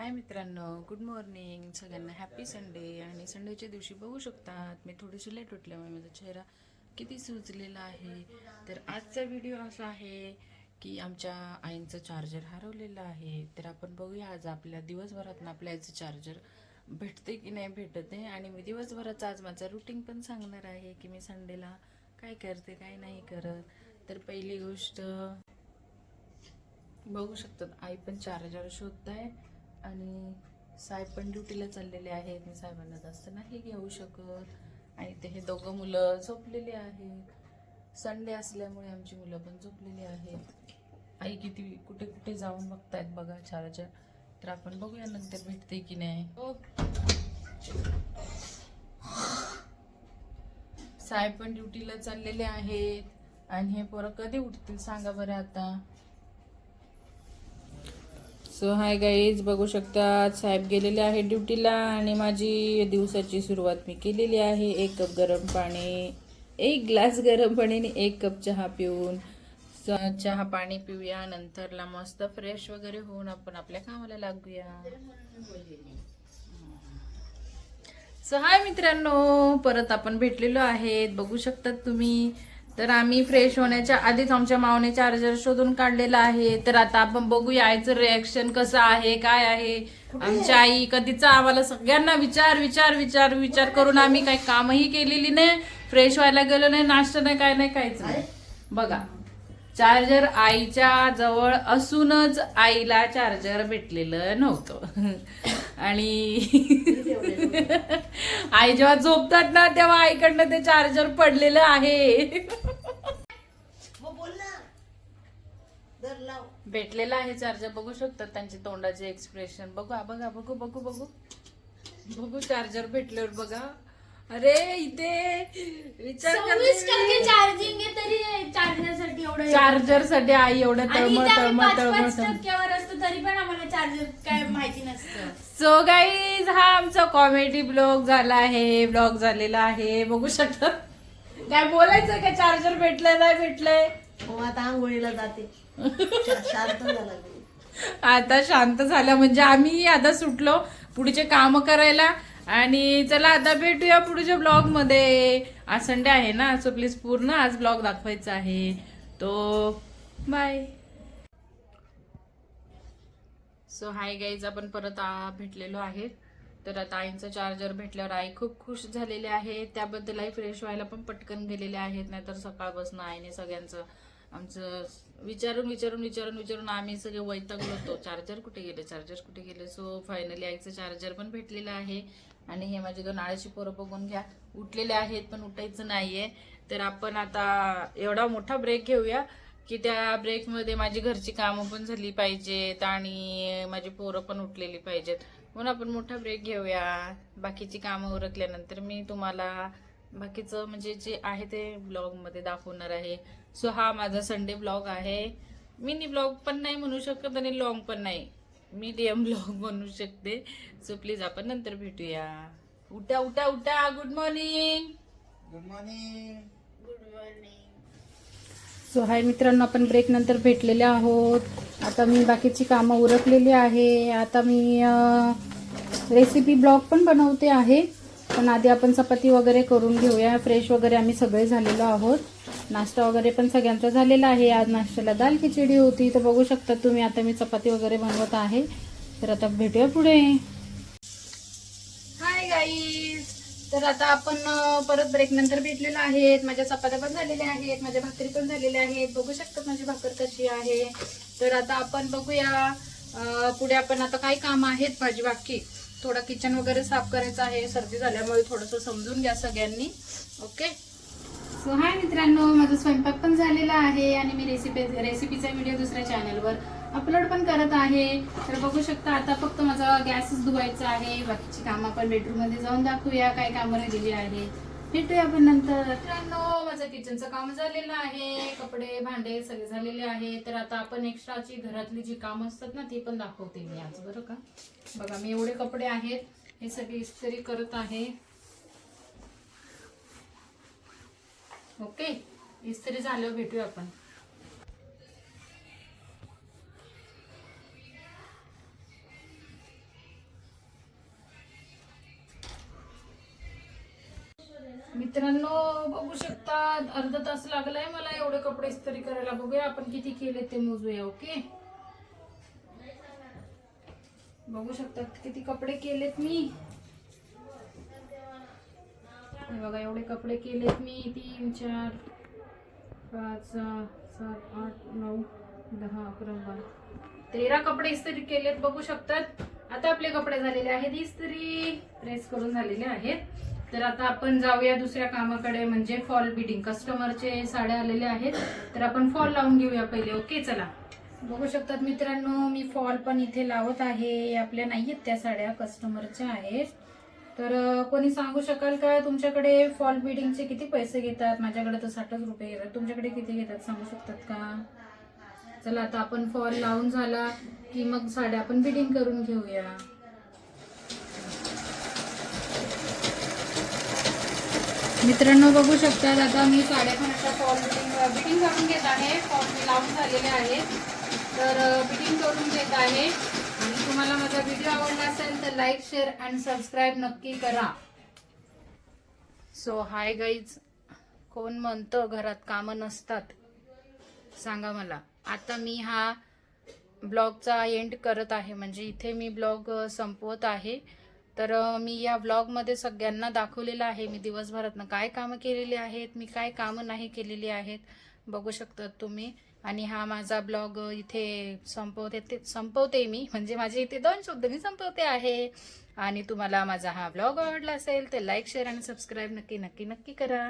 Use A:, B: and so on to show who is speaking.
A: हाय मित्रांनो good morning सगळ्यांना happy Sunday आणि संडेच्या दिवशी बघू शकतात. मी थोडीशी लेट उठल्यामुळे माझा चेहरा किती सुजलेला आहे. तर आजचा व्हिडिओ असा आहे की आमच्या आईंचं चार्जर हरवलेलं आहे. तर आपण बघूया आज आपल्या दिवसभरातनं आपल्या आईचं चार्जर भेटते की नाही भेटत आहे आणि मी दिवसभराचा आज माझा रुटीन पण सांगणार आहे की मी संडेला काय करते काय नाही करत. तर पहिली गोष्ट बघू शकतात आई पण चार्जर शोधत आहे आणि साहेब पण ड्युटीला चाललेले आहेत. मी साहेबांना जास्त नाही घेऊ शकत. आणि ते हे दोघं मुलं झोपलेली आहेत. संडे असल्यामुळे आमची मुलं पण झोपलेली आहेत. आई किती कुठे कुठे जाऊन बघतायत बघा चार्जर. तर आपण बघूया नंतर भेटते की नाही. हो. साहेब पण ड्युटीला चाललेले आहेत. आणि हे पोरं कधी उठतील सांगा बरं आता. सो हाय गाईज बघू शकता साहेब गेलेले आहे ड्युटीला आणि माझी दिवसाची सुरुवात मी केलेली आहे. एक कप गरम पाणी एक ग्लास गरम पाणी आणि एक कप चहा पिऊन. चहा पाणी पिऊया नंतरला मस्त फ्रेश वगैरे होऊन आपण आपल्या कामाला लागूया. सो हाय मित्रांनो परत आपण भेटलेलो आहेत. बघू शकतात तुम्ही तर आम्ही फ्रेश होण्याच्या आधीच आमच्या मावने चार्जर शोधून काढलेला आहे. तर आता आपण बघूया आईचं रिॲक्शन कसं आहे काय आहे. आमच्या आई कधीचा आम्हाला सगळ्यांना विचार विचार विचार विचार करून आम्ही काही कामही केलेली नाही. फ्रेश व्हायला गेलो नाही नाश्ता नाही काय नाही काहीच नाही. बघा चार्जर आईच्या जवळ असूनच आईला चार्जर भेटलेलं नव्हतं. आणि आई जेव्हा झोपतात ना तेव्हा आईकडनं ते चार्जर पडलेलं आहे. भेटलेलं आहे चार्जर बघू शकतात त्यांचे तोंडाचे एक्सप्रेशन बघू बघा बघू बघू बघू. बघू चार्जर भेटल्यावर बघा. अरे इथे विचार
B: चार्जिंग आहे तरी चार्जरसाठी एवढं
A: चार्जरसाठी आई एवढं तळमळ तळमळ तळमळ
B: टक्क्यावर असतो तरी पण आम्हाला चार्जर काय माहिती नसतं.
A: सो गाईज हा आमचा कॉमेडी ब्लॉग झाला आहे. ब्लॉग झालेला आहे. बघू शकता. काय बोलायचं का? चार्जर भेटलंय नाही भेटलंय?
C: हो आता आंघोळीला जाते. शांत झाला
A: आता शांत झालं म्हणजे आम्ही आता सुटलो पुढचे काम करायला. आणि चला आता भेटूया पुढच्या ब्लॉगमध्ये. आज संडे आहे ना सो प्लीज पूर्ण आज ब्लॉग दाखवायचा आहे. तो बाय सो हाय गाईज आपण परत भेटलेलो आहे. तर आता आईंचं चार्जर भेटल्यावर आई खूप खुश झालेले आहे. त्याबद्दल आई फ्रेश व्हायला पण पटकन गेलेले आहेत नाहीतर सकाळपासून आईने सगळ्यांचं आमचं विचारून विचारून विचारून विचारून आम्ही सगळे वैतागलो होतो. चार्जर कुठे गेले? चार्जर कुठे गेले? सो फायनली आईचं चार्जर पण भेटलेलं आहे. आणि हे माझे दोन आळशी पोरं बघून घ्या. उठलेले आहेत पण उठायचं नाहीये. तर आपण आता एवढा मोठा ब्रेक घेऊया की त्या ब्रेकमध्ये माझी घरची कामं पण झाली पाहिजेत आणि माझी पोरं पण उठलेली पाहिजेत. म्हणून आपण मोठा ब्रेक घेऊया. बाकीची कामं उरकल्यानंतर मी तुम्हाला बाकीचं म्हणजे जे आहे ते ब्लॉगमध्ये दाखवणार आहे. सो हा माझा संडे ब्लॉग आहे. मिनी ब्लॉग पण नाही म्हणू शकत आणि लॉंग पण नाही. मीडियम ब्लॉग म्हणू शकते. सो प्लीज आपण नंतर भेटूया. उठा उठा उठा. Good morning
C: good morning
D: so hi मित्रांनो आपण ब्रेक नंतर भेटलेले आहोत. आता मी बाकीची कामं उरकलेली आहे. आता मी रेसिपी ब्लॉग पण बनवते आहे. पण आधी आपण चपाती वगैरे करून घेऊया. फ्रेश वगैरे आम्ही सगळे झालेलो आहोत. नाश्ता वगैरे पण सगळ्यांचा झालेला आहे. आज नाश्त्याला दाल खिचडी होती. तर बघू शकता तुम्ही आता मी चपाती वगैरे बनवत आहे. तर आता भेटूया पुढे. हाय गाईज तर आता आपण परत ब्रेक नंतर भेटलेलो आहेत. माझ्या चपात्या पण झालेल्या आहेत. माझ्या भाकरी पण झालेल्या आहेत. बघू शकतात माझी भाकर कशी आहे. तर आता आपण बघूया पुढे आपण आता काही काम आहेत माझी बाकी. थोडं किचन वगैरे साफ करायचं आहे. सर्दी झाल्यामुळे थोडंसं समजून घ्या सगळ्यांनी. ओके सो हाय मित्रांनो माझा स्वयंपाक पण झालेला आहे आणि मी रेसिपी रेसिपीचा व्हिडिओ दुसऱ्या चॅनलवर अपलोड पण करत आहे. तर बघू शकता आता फक्त माझा गॅसच धुवायचा आहे. बाकीची कामं आपण बेडरूममध्ये जाऊन दाखवूया काय कामं राहिलेली आहे भेटूया आपण नंतर. मित्रांनो माझं किचनचं काम झालेलं आहे. कपडे भांडे सगळे झालेले आहे. तर आता आपण एक्स्ट्राची घरातली जी कामं असतात ना ती पण दाखवते मी आज बरं का? बघा मी एवढे कपडे आहेत. हे सगळे इस्त्री करत आहे. ओके? इस्त्री झाल्यावर भेटूया आपण.
A: मित्रांनो बघू शकता अर्धा तास लागलाय मला एवढे कपडे इस्त्री करायला. बघूया आपण किती केले ते मोजूया ओके? बघू शकता किती कपडे केलेत मी. बघा एवढे कपडे केलेत मी. तीन चार पाच सहा सात आठ नऊ दहा अकरा बारा. तेरा कपडे इस्त्री केलेत बघू शकतात. आता आपले कपडे झालेले आहेत इस्त्री. प्रेस करून झालेले आहेत. तर आता आपण जाऊया दुसऱ्या कामाकडे म्हणजे फॉल बिडिंग कस्टमरचे साड्या आलेले आहेत. तर आपण फॉल लावून घेऊया पहिले. ओके चला. बघू शकतात मित्रांनो मी फॉल पण इथे लावत आहे. आपल्या नाहीयेत त्या साड्या कस्टमरच्या आहेत. तर कोणी सांगू शकाल का तुमच्याकडे फॉल बिडिंगचे किती पैसे घेतात? माझ्याकडे तर साठच रुपये घेतात तुमच्याकडे किती घेतात सांगू शकतात का? चला आता आपण फॉल लावून झाला की मग साड्या आपण बिडिंग करून घेऊया. मित्रांनो बघू शकतात आता मी साड्या अशा फॉल बिटिंग बिटिंग करून घेत आहे. फॉल मी लावून झालेले आहेत तर बिटिंग करून घेत आहे. आणि तुम्हाला माझा व्हिडिओ आवडला असेल तर लाईक शेअर अँड सबस्क्राईब नक्की करा. सो हाय गाईज कोण म्हणतं घरात कामं नसतात? सांगा मला. आता मी हा ब्लॉगचा एंड करत आहे. म्हणजे इथे मी ब्लॉग संपवत आहे. तर मी या ब्लॉगमध्ये सगळ्यांना दाखवलेलं आहे. मी दिवसभरातनं काय कामं केलेली आहेत मी काय कामं नाही केलेली आहेत बघू शकतात तुम्ही. आणि हा माझा ब्लॉग इथे संपवते ते संपवते मी. म्हणजे माझे इथे दोन शब्द मी संपवते आहे. आणि तुम्हाला माझा हा ब्लॉग आवडला असेल तर लाईक शेअर आणि सबस्क्राईब नक्की नक्की नक्की करा.